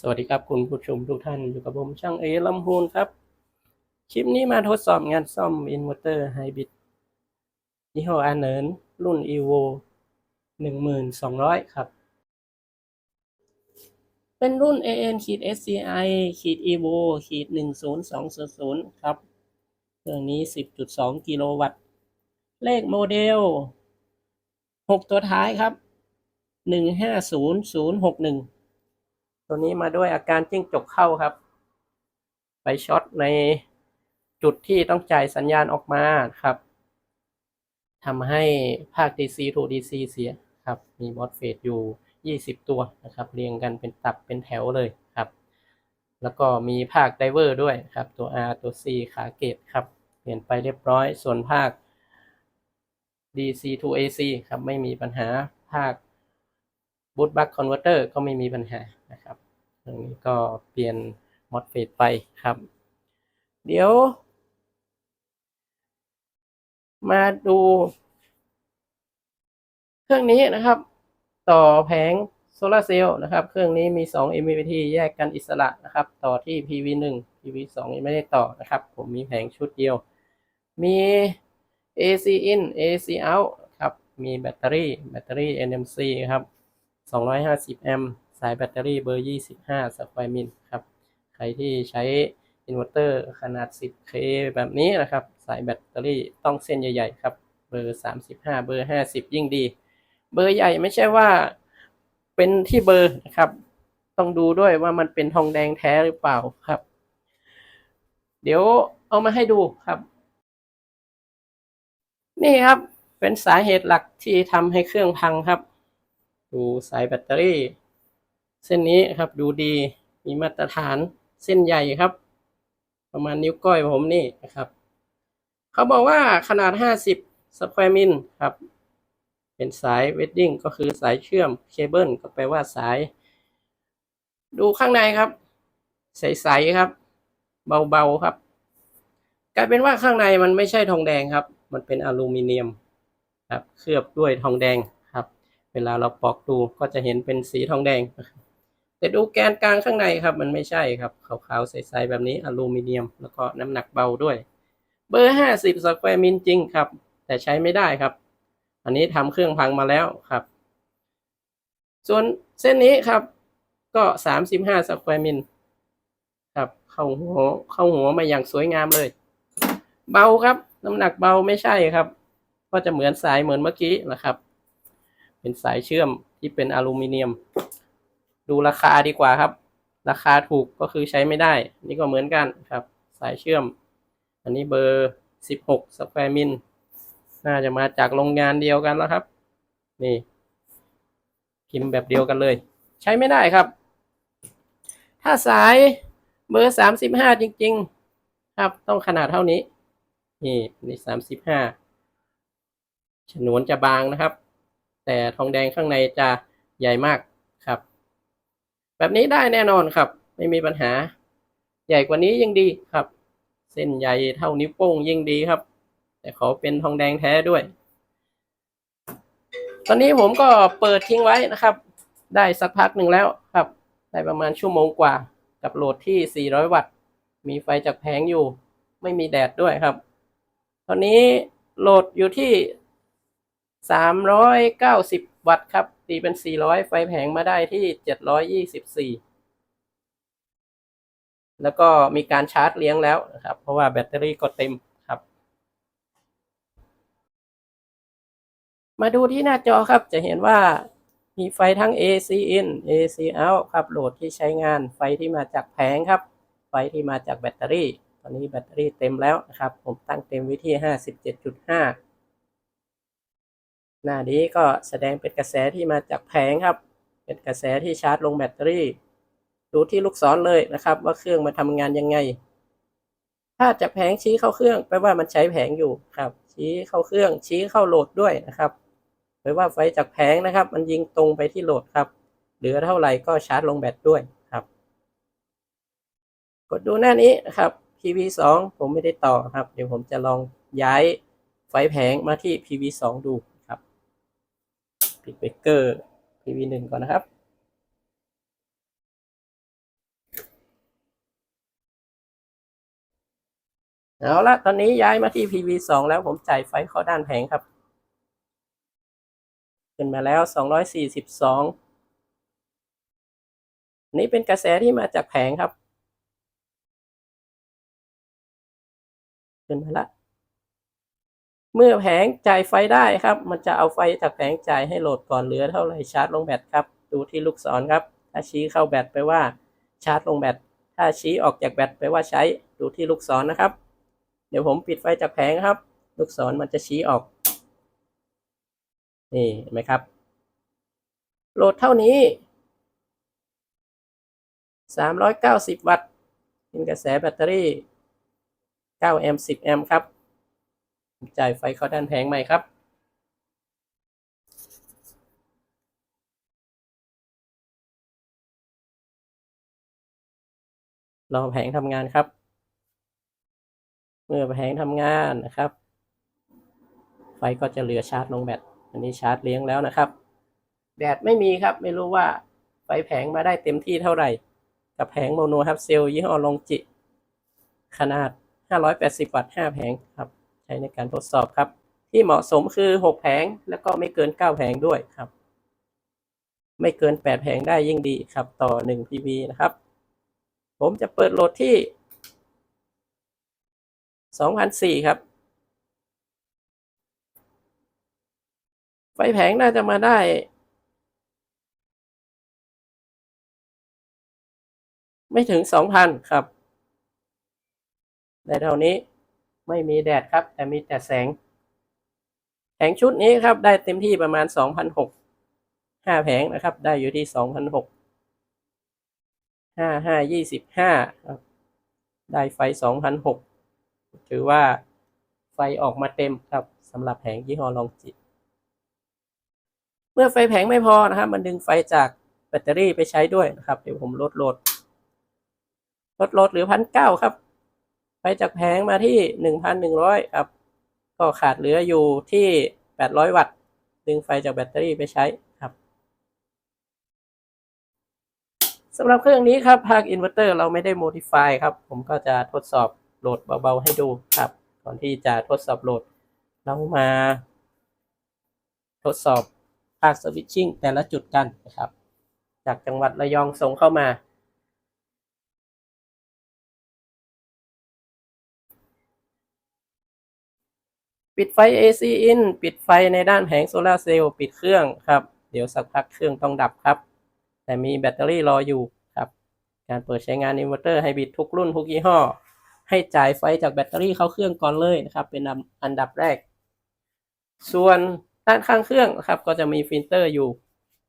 สวัสดีครับคุณผู้ชมทุกท่านอยู่กับผมช่างเอลำพูนครับ คลิปนี้มาทดสอบงานซ่อมอินเวอร์เตอร์ไฮบริดยี่ห้ออาเนินรุ่น evo 1200 ครับ เป็นรุ่น an ขีด sci ขีด evo ขีด10200 ครับ เครื่องนี้ 10.2 กิโลวัตต์ เลขโมเดล 6 ตัวท้ายครับ 150061 ตัวนี้มาด้วยอาการจิ้งจกเข้าครับ ไปช็อตในจุดที่ต้องจ่ายสัญญาณออกมาครับทำให้ภาค DC to DC เสียครับ มีมอสเฟตอยู่ 20 ตัวนะครับ เรียงกันเป็นตับเป็นแถวเลยครับ แล้วก็มีภาคไดเวอร์ด้วยครับ ตัว R ตัว C ขาเกตครับ เปลี่ยนไปเรียบร้อย ส่วนภาค DC to AC ครับ ไม่มีปัญหาภาคบูตบัคคอนเวอร์เตอร์ก็ไม่มีปัญหา นะครับตรงนี้ก็เปลี่ยนมอดเฟตไปครับ เดี๋ยว มาดู เครื่องนี้นะครับ ต่อแผงโซลาร์เซลล์นะครับ เครื่องนี้มี 2 MPPT แยกกันอิสระนะครับ ต่อที่ PV 1 PV 2 ยังไม่ได้ต่อนะครับ ผมมีแผงชุดเดียว มี AC in AC out ครับ มีแบตเตอรี่ แบตเตอรี่ NMC ครับ 250 แอมป์ สายแบตเตอรี่เบอร์ 25สแควร์มิลครับ ใครที่ใช้อินเวอร์เตอร์ขนาด 10K แบบนี้นะครับ สายแบตเตอรี่ต้องเส้นใหญ่ๆครับ เบอร์ 35 เบอร์ 50 ยิ่งดี เบอร์ใหญ่ไม่ใช่ว่าเป็นที่เบอร์นะครับ ต้องดูด้วยว่ามันเป็นทองแดงแท้หรือเปล่าครับ เดี๋ยวเอามาให้ดูครับ นี่ครับเป็นสาเหตุหลักที่ทำให้เครื่องพังครับ ดูสายแบตเตอรี่ เส้นนี้ครับดูดีมีมาตรฐานเส้นใหญ่ครับ ประมาณนิ้วก้อยผมนี่นะครับเขาบอกว่าขนาด 50สแควร์มิลครับ เป็นสายเวดดิ้งก็คือสายเชื่อมเคเบิลก็แปลว่าสาย ดูข้างในครับ ใสๆครับ เบาๆครับ กลายเป็นว่าข้างในมันไม่ใช่ทองแดงครับ มันเป็นอลูมิเนียมครับ เคลือบด้วยทองแดงครับ เวลาเราปอกดูก็จะเห็นเป็นสีทองแดง แต่ดูแกนกลางข้างในครับ มันไม่ใช่ครับขาวๆใสๆแบบนี้อลูมิเนียม แล้วก็น้ำหนักเบาด้วย เบอร์ห้าสิบสแควร์มิลจริงครับ แต่ใช้ไม่ได้ครับ อันนี้ทำเครื่องพังมาแล้วครับ ส่วนเส้นนี้ครับ ก็สามสิบห้าสแควร์มิลครับเข้าหัวเข้าหัวมาอย่างสวยงามเลย เบาครับ น้ำหนักเบาไม่ใช่ครับ ก็จะเหมือนสายเหมือนเมื่อกี้นะครับ เป็นสายเชื่อมที่เป็นอลูมิเนียม ดูราคาดีกว่าครับ ราคาถูกก็คือใช้ไม่ได้ นี่ก็เหมือนกันครับ สายเชื่อม อันนี้เบอร์สิบหกสแควร์มิลน่าจะมาจากโรงงานเดียวกันแล้วครับ นี่พิมพ์แบบเดียวกันเลย ใช้ไม่ได้ครับ ถ้าสายเบอร์สามสิบห้าจริง ๆ ครับ ต้องขนาดเท่านี้ นี่นี่สามสิบห้าฉนวนจะบางนะครับ แต่ทองแดงข้างในจะใหญ่มาก แบบนี้ได้แน่นอนครับ ไม่มีปัญหา ใหญ่กว่านี้ยิ่งดีครับ เส้นใหญ่เท่านิ้วโป้งยิ่งดีครับ แต่ขอเป็นทองแดงแท้ด้วย ตอนนี้ผมก็เปิดทิ้งไว้นะครับ ได้สักพักหนึ่งแล้วครับ ได้ประมาณชั่วโมงกว่า กับโหลดที่ 400 วัตต์ มีไฟจากแผงอยู่ ไม่มีแดดด้วยครับ ตอนนี้โหลดอยู่ที่ 390 วัตต์ครับ ตีเป็น 400 ไฟแผงมาได้ที่ 724 แล้วก็มีการชาร์จเลี้ยงแล้วนะครับ เพราะว่าแบตเตอรี่ก็เต็มครับ มาดูที่หน้าจอครับจะเห็นว่ามีไฟทั้ง AC in AC out ครับโหลดที่ใช้งานไฟที่มาจากแผงครับ ไฟที่มาจากแบตเตอรี่ ตอนนี้แบตเตอรี่เต็มแล้วนะครับ ผมตั้งเต็มไว้ที่ 57.5 หน้านี้ก็แสดงเป็นกระแสที่มาจากแผงครับ เป็นกระแสที่ชาร์จลงแบตเตอรี่ ดูที่ลูกศรเลยนะครับ ว่าเครื่องมาทำงานยังไง ถ้าจากแผงชี้เข้าเครื่องแปลว่ามันใช้แผงอยู่ครับ ชี้เข้าเครื่อง ชี้เข้าโหลดด้วยนะครับแปลว่าไฟจากแผงนะครับ มันยิงตรงไปที่โหลดครับ เหลือเท่าไหร่ก็ชาร์จลงแบตด้วยครับ กดดูหน้านี้นะครับ PV 2ผมไม่ได้ต่อครับ เดี๋ยวผมจะลองย้ายไฟแผงมาที่ PV 2ดู ปิดเบเกอร์ PV1 ก่อนนะครับ เอาละตอนนี้ย้ายมาที่ PV2 แล้วผมจ่ายไฟเข้าด้านแผงครับ ขึ้นมาแล้ว 242 นี่เป็นกระแสที่มาจากแผงครับ ขึ้นมาละ เมื่อแผงจ่ายไฟได้ครับ มันจะเอาไฟจากแผงจ่ายให้โหลดก่อนเหลือเท่าไหร่ชาร์จลงแบตครับ ดูที่ลูกศรครับ ถ้าชี้เข้าแบตไปว่าชาร์จลงแบต ถ้าชี้ออกจากแบตไปว่าใช้ ดูที่ลูกศรนะครับ เดี๋ยวผมปิดไฟจากแผงครับ ลูกศรมันจะชี้ออก นี่เห็นไหมครับ โหลดเท่านี้ 390 วัตต์เป็นกระแสแบตเตอรี่ 9 แอมป์ 10 แอมป์ครับ จ่ายไฟเข้าด้านแผงใหม่ครับ รอแผงทำงานครับ เมื่อแผงทำงานนะครับ ไฟก็จะเหลือชาร์จลงแบต อันนี้ชาร์จเลี้ยงแล้วนะครับ แดดไม่มีครับ ไม่รู้ว่าไฟแผงมาได้เต็มที่เท่าไหร่ กับแผงโมโนฮับเซลยี่ห้อลงจิ ขนาด 580 วัตต์ 5 แผงครับ ใช้ในการทดสอบครับ ที่เหมาะสมคือ 6 แผง แล้วก็ไม่เกิน 9 แผงด้วยครับ ไม่เกิน 8 แผงได้ยิ่งดีครับต่อ 1 PV นะครับ ผมจะเปิดโหลดที่2,004 ครับไฟแผงน่าจะมาได้ ไม่ถึง2,000ครับ ได้เท่านี้ ไม่มีแดดครับ แต่มีแต่แสง แผงชุดนี้ครับ ได้เต็มที่ประมาณ 2,006 5 แผงนะครับ ได้อยู่ที่ 2,006ห้าห้ายี่สิบห้าครับได้ไฟ 2,006 ถือว่าไฟออกมาเต็มครับสำหรับแผงยี่ห้อลองจิต เมื่อไฟแผงไม่พอนะครับ มันดึงไฟจากแบตเตอรี่ไปใช้ด้วยนะครับ เดี๋ยวผมลดโหลดลดโหลดเหลือพันเก้าครับ ไฟจากแผงมาที่หนึ่งพันหนึ่งร้อยครับ ก็ขาดเหลืออยู่ที่แปดร้อยวัตต์ ดึงไฟจากแบตเตอรี่ไปใช้ครับสำหรับเครื่องนี้ครับภาคอินเวอร์เตอร์เราไม่ได้โมดิฟายครับ ผมก็จะทดสอบโหลดเบาๆให้ดูครับ ก่อนที่จะทดสอบโหลด เรามาทดสอบภาคสวิตชิ่งแต่ละจุดกันนะครับ จากจังหวัดระยองส่งเข้ามา ปิดไฟ AC in ปิดไฟในด้านแผงโซลาเซลล์ปิดเครื่องครับ เดี๋ยวสักพักเครื่องต้องดับครับ แต่มีแบตเตอรี่รออยู่ครับ การเปิดใช้งานอินเวอร์เตอร์ไฮบริดทุกรุ่นทุกยี่ห้อ ให้จ่ายไฟจากแบตเตอรี่เข้าเครื่องก่อนเลยนะครับ เป็นอันดับแรก ส่วนด้านข้างเครื่องนะครับ ก็จะมีฟิลเตอร์อยู่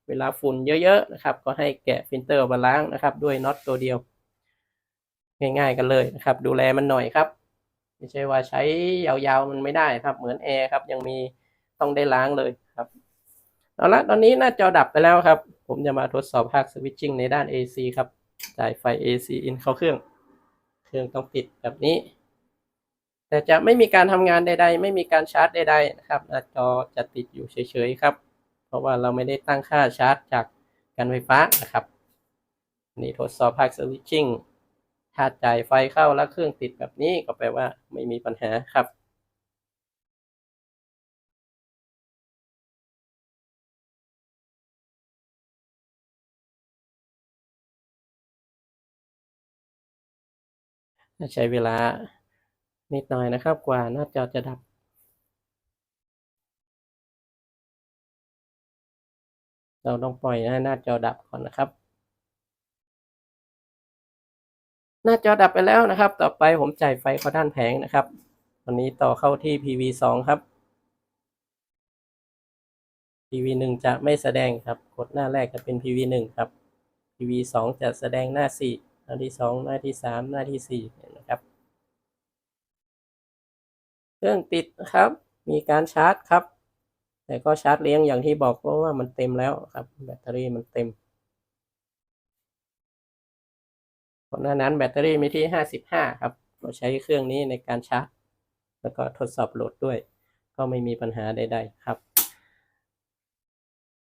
เวลาฝุ่นเยอะๆนะครับ ก็ให้แกะฟิลเตอร์ออกมาล้างนะครับ ด้วยน็อตตัวเดียว ง่าย ๆ กันเลยนะครับ ดูแลมันหน่อยครับ ไม่ใช่ว่าใช้ยาวๆมันไม่ได้ครับ เหมือนแอร์ครับ ยังมีต้องได้ล้างเลยครับเอาละตอนนี้หน้าจอดับไปแล้วครับ ผมจะมาทดสอบภาคสวิตชิ่งในด้าน AC ครับจ่ายไฟ AC in เข้าเครื่อง เครื่องต้องปิดแบบนี้ แต่จะไม่มีการทำงานใด ๆ ไม่มีการชาร์จใดๆนะครับหน้าจอจะติดอยู่เฉยๆครับ เพราะว่าเราไม่ได้ตั้งค่าชาร์จจากการไฟฟ้านะครับ นี่ทดสอบภาคสวิตชิ่ง ถ้าจ่ายไฟเข้าแล้วเครื่องติดแบบนี้ก็แปลว่าไม่มีปัญหาครับใช้เวลานิดหน่อยนะครับ กว่าหน้าจอจะดับ เราต้องปล่อยให้หน้าจอดับก่อนนะครับ น้าจอดับไปแล้วนะครับ ต่อไปผมจ่ายไฟเข้าด้านแผงนะครับวันนี้ต่อเข้าที่ PV สองครับ PV หนึ่งจะไม่แสดงครับกดหน้าแรกจะเป็น PV หนึ่งครับ PV สองจะแสดงหน้าสี่หน้าที่สองหน้าที่สามหน้าที่สี่นะครับ เครื่องติดนะครับ มีการชาร์จครับ แต่ก็ชาร์จเลี้ยงอย่างที่บอกเพราะว่ามันเต็มแล้วครับ แบตเตอรี่มันเต็ม ก่อนหน้านั้นแบตเตอรี่มีที่ 55 ครับ เราใช้เครื่องนี้ในการชาร์จ แล้วก็ทดสอบโหลดด้วย ก็ไม่มีปัญหาใด ๆ ครับ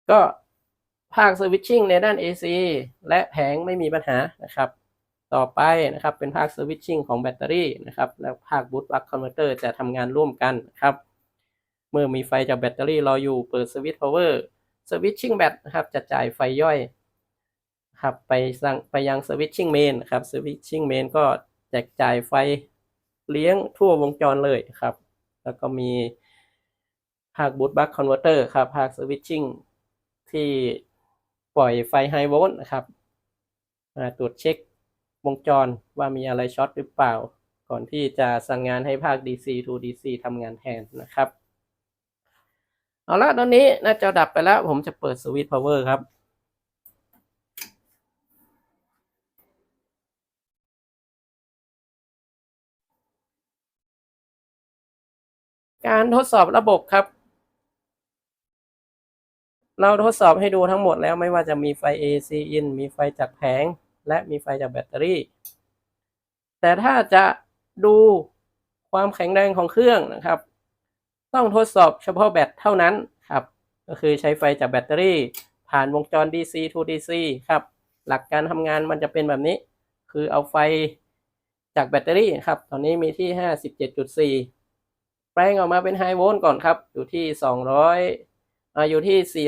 ก็ภาคสวิตชิ่งในด้าน AC และแผงไม่มีปัญหานะครับ ต่อไปนะครับเป็นภาคสวิตชิ่งของแบตเตอรี่นะครับ แล้วภาคบูตบัคคอนเวอร์เตอร์จะทำงานร่วมกันนะครับ เมื่อมีไฟจากแบตเตอรี่รออยู่เปิดสวิตช์พาวเวอร์สวิตชิ่งแบตนะครับจะจ่ายไฟย่อย ครับไปสั่งไปยังสวิตชิ่งเมนครับสวิตชิ่งเมนก็แจกจ่ายไฟเลี้ยงทั่ววงจรเลยครับ แล้วก็มีภาคบูตบัคคอนเวอร์เตอร์ครับภาคสวิตชิ่งที่ปล่อยไฟไฮโวลต์นะครับมาตรวจเช็ควงจรว่ามีอะไรช็อตหรือเปล่า ก่อนที่จะสั่งงานให้ภาค DC to DC ทำงานแทนนะครับ เอาละตอนนี้น้าจอดับไปแล้ว ผมจะเปิดสวิตช์พาวเวอร์ครับ การทดสอบระบบครับ เราทดสอบให้ดูทั้งหมดแล้วไม่ว่าจะมีไฟ AC in มีไฟจากแผง และมีไฟจากแบตเตอรี่ แต่ถ้าจะดูความแข็งแรงของเครื่องนะครับ ต้องทดสอบเฉพาะแบตเท่านั้นครับ ก็คือใช้ไฟจากแบตเตอรี่ ผ่านวงจร DC to DC ครับ หลักการทำงานมันจะเป็นแบบนี้ คือเอาไฟจากแบตเตอรี่ครับ ตอนนี้มีที่ 57.4 แปลงออกมาเป็นไฮโวลต์ก่อนครับ อยู่ที่ 200อ่าอยู่ที่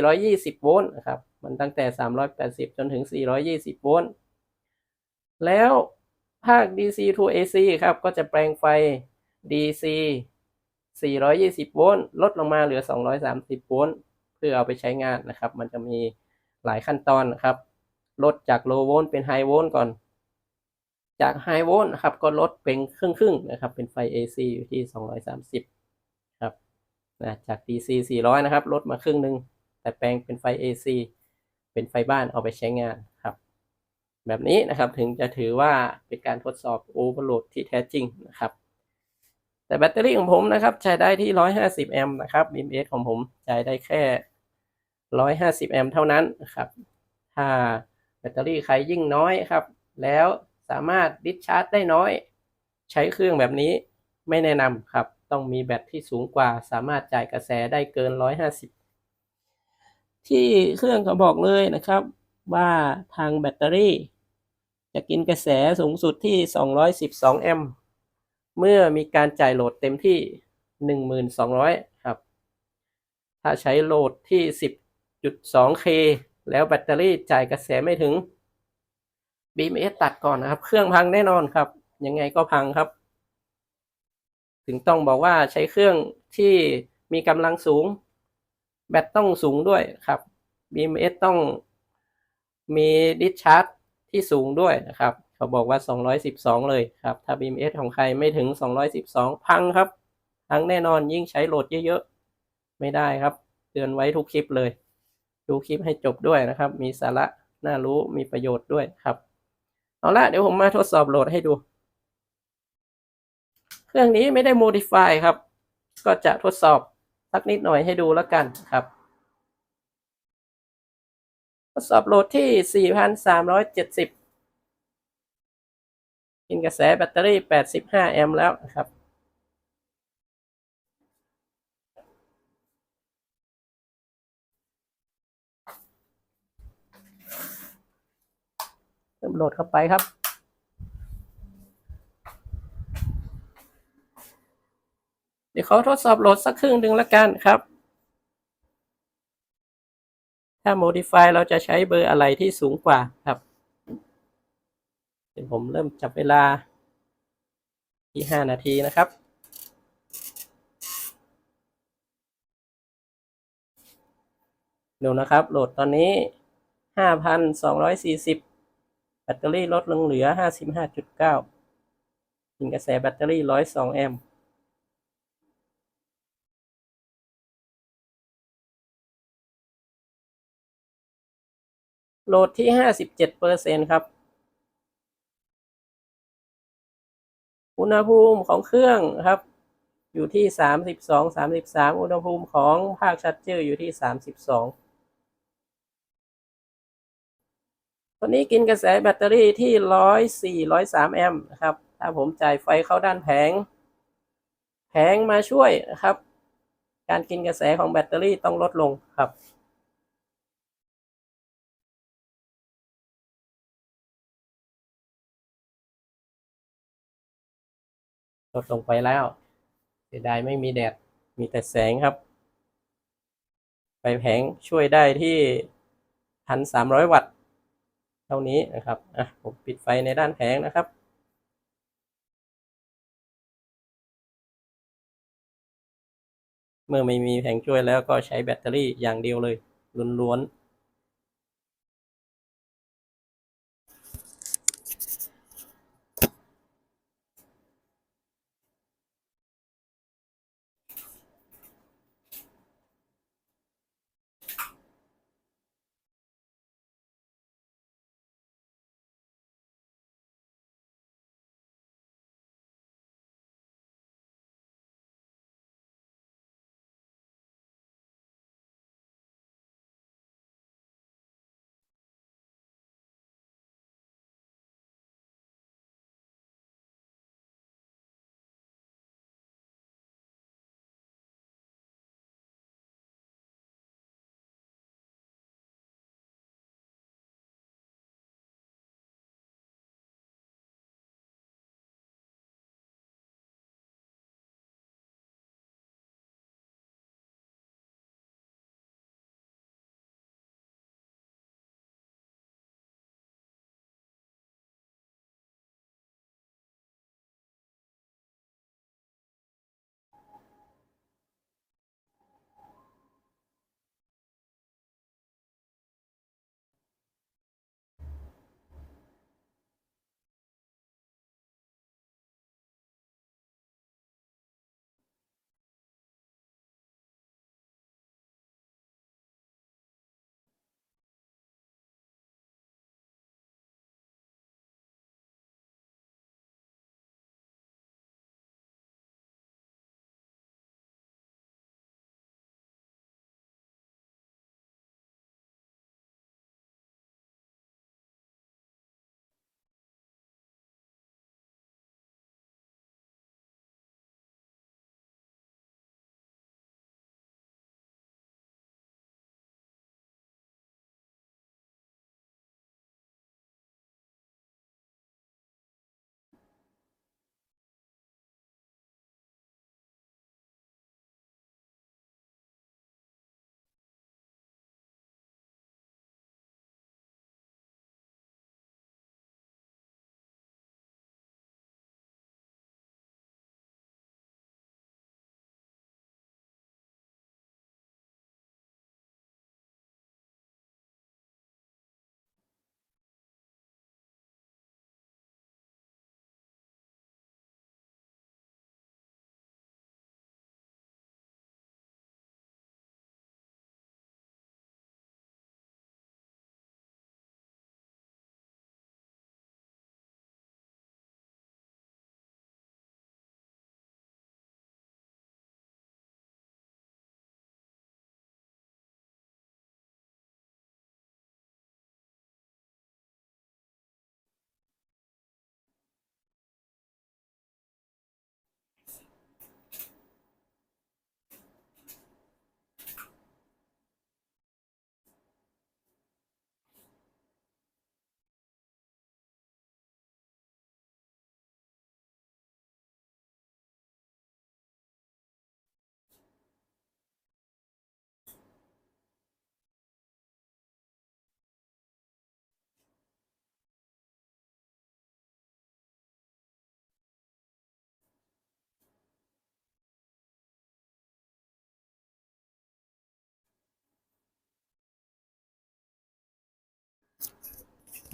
420 โวลต์นะครับ มันตั้งแต่ 380 จนถึง 420 โวลต์ แล้วภาค DC to AC ครับ ก็จะแปลงไฟ DC 420 โวลต์ ลดลงมาเหลือ 230 โวลต์ เพื่อเอาไปใช้งานนะครับ มันจะมีหลายขั้นตอนนะครับ ลดจาก low volt เป็น high volt ก่อน จาก high volt นะครับ ก็ลดเป็นครึ่งๆนะครับ เป็นไฟ AC อยู่ที่ 230 ครับนะจาก DC 400 นะครับ ลดมาครึ่งหนึ่งแต่แปลงเป็นไฟ AC เป็นไฟบ้านเอาไปใช้งานครับ แบบนี้นะครับถึงจะถือว่าเป็นการทดสอบโอเวอร์โหลดที่แท้จริงนะครับ แต่แบตเตอรี่ของผมนะครับ ใช้ได้ที่ 150 แอมป์นะครับ BMS ของผมใช้ได้แค่ 150 แอมป์เท่านั้นนะครับ ถ้าแบตเตอรี่ใครยิ่งน้อยครับ แล้วสามารถดิสชาร์จได้น้อย ใช้เครื่องแบบนี้ไม่แนะนำครับ ต้องมีแบตที่สูงกว่า สามารถจ่ายกระแสได้เกิน 150 ที่เครื่องเขาบอกเลยนะครับ ว่าทางแบตเตอรี่ จะกินกระแสสูงสุดที่ 212 แอมป์เมื่อมีการจ่ายโหลดเต็มที่ 1,200 ครับ ถ้าใช้โหลดที่ 10.2K แล้วแบตเตอรี่จ่ายกระแสไม่ถึง BMS ตัดก่อนนะครับ เครื่องพังแน่นอนครับ ยังไงก็พังครับ ถึงต้องบอกว่าใช้เครื่องที่มีกำลังสูง แบตต้องสูงด้วยครับ BMS ต้องมีดิสชาร์จที่สูงด้วยนะครับ เขาบอกว่า 212 เลยครับ ถ้า BMS ของใครไม่ถึง 212 พังครับพังแน่นอนยิ่งใช้โหลดเยอะๆ ไม่ได้ครับ เตือนไว้ทุกคลิปเลย ดูคลิปให้จบด้วยนะครับ มีสาระน่ารู้มีประโยชน์ด้วยครับ เอาละเดี๋ยวผมมาทดสอบโหลดให้ดู เครื่องนี้ไม่ได้ modify ครับ ก็จะทดสอบสักนิดหน่อยให้ดูแล้วกันครับ ทดสอบโหลดที่ 4,370 กินกระแสแบตเตอรี่ 85 แอมป์แล้วครับเริ่มโหลดเข้าไปครับ เดี๋ยวเขาทดสอบโหลดสักครึ่งหนึ่งแล้วกันครับ ถ้า modify เราจะใช้เบอร์อะไรที่สูงกว่าครับเดี๋ยวผมเริ่มจับเวลาที่ 5 นาทีนะครับดูนะครับ โหลดตอนนี้ 5,240 แบตเตอรี่ลดลงเหลือ 55.9กินกระแสแบตเตอรี่ 102 แอมป์ โหลดที่57เจ็ดเปอร์เซ็นครับ อุณหภูมิของเครื่องครับ อยู่ที่32 33อุณหภูมิของภาคชัดเจอร์อยู่ที่32ตอนนี้กินกระแสแบตเตอรี่ที่104 103แอมป์นะครับ ถ้าผมจ่ายไฟเข้าด้านแผง แผงมาช่วยนะครับ การกินกระแสของแบตเตอรี่ต้องลดลงครับ ดลงไปแล้วเสียดายไม่มีแดดมีแต่แสงครับ ไฟแผงช่วยได้ที่พันสามร้อยวัตต์ เท่านี้นะครับอะผมปิดไฟในด้านแผงนะครับเมื่อไม่มีแผงช่วยแล้วก็ใช้แบตเตอรี่อย่างเดียวเลยล้วนๆ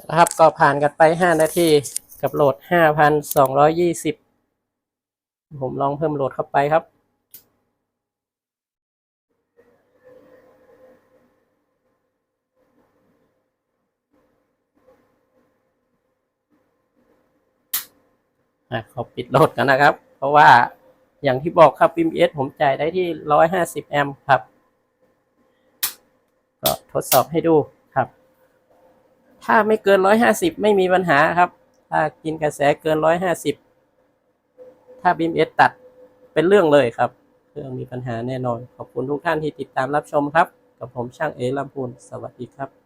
นะครับ ก็ผ่านกันไป 5 นาที กับโหลด 5,220 ผมลองเพิ่มโหลดเข้าไปครับ อะขอปิดโหลดกันนะครับ เพราะว่าอย่างที่บอกครับ BMS ผมจ่ายได้ที่ 150 แอมป์ครับ ก็ทดสอบให้ดู ถ้าไม่เกินร้อยห้าสิบไม่มีปัญหาครับ ถ้ากินกระแสเกินร้อยห้าสิบถ้าบิมเอสตัดเป็นเรื่องเลยครับ เครื่องมีปัญหาแน่นอน ขอบคุณทุกท่านที่ติดตามรับชมครับ กับผมช่างเอลำพูนสวัสดีครับ